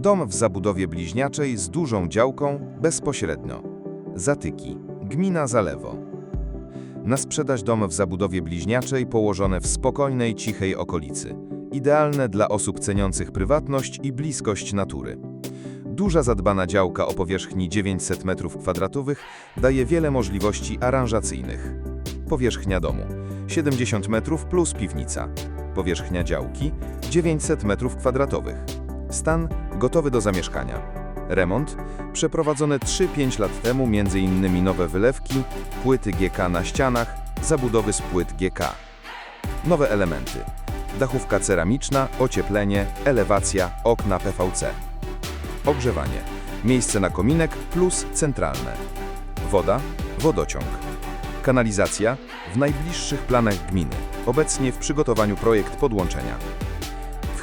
Dom w zabudowie bliźniaczej z dużą działką bezpośrednio. Zatyki. Gmina Zalewo. Na sprzedaż dom w zabudowie bliźniaczej położone w spokojnej, cichej okolicy. Idealne dla osób ceniących prywatność i bliskość natury. Duża zadbana działka o powierzchni 900 m2 daje wiele możliwości aranżacyjnych. Powierzchnia domu 70 metrów plus piwnica. Powierzchnia działki 900 m2. Stan gotowy do zamieszkania. Remont przeprowadzony 3-5 lat temu, m.in. nowe wylewki, płyty GK na ścianach, zabudowy z płyt GK. Nowe elementy: dachówka ceramiczna, ocieplenie, elewacja, okna PVC. Ogrzewanie. Miejsce na kominek plus centralne. Woda, wodociąg. Kanalizacja w najbliższych planach gminy. Obecnie w przygotowaniu projekt podłączenia.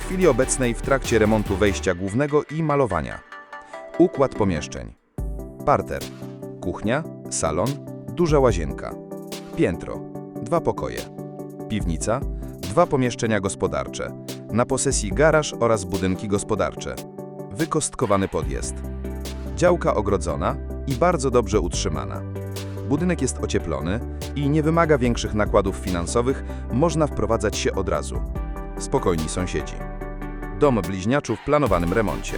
Chwili obecnej w trakcie remontu wejścia głównego i malowania. Układ pomieszczeń. Parter. Kuchnia, salon, duża łazienka. Piętro. Dwa pokoje. Piwnica. Dwa pomieszczenia gospodarcze. Na posesji garaż oraz budynki gospodarcze. Wykostkowany podjazd. Działka ogrodzona i bardzo dobrze utrzymana. Budynek jest ocieplony i nie wymaga większych nakładów finansowych, można wprowadzać się od razu. Spokojni sąsiedzi. Dom bliźniaczu w planowanym remoncie.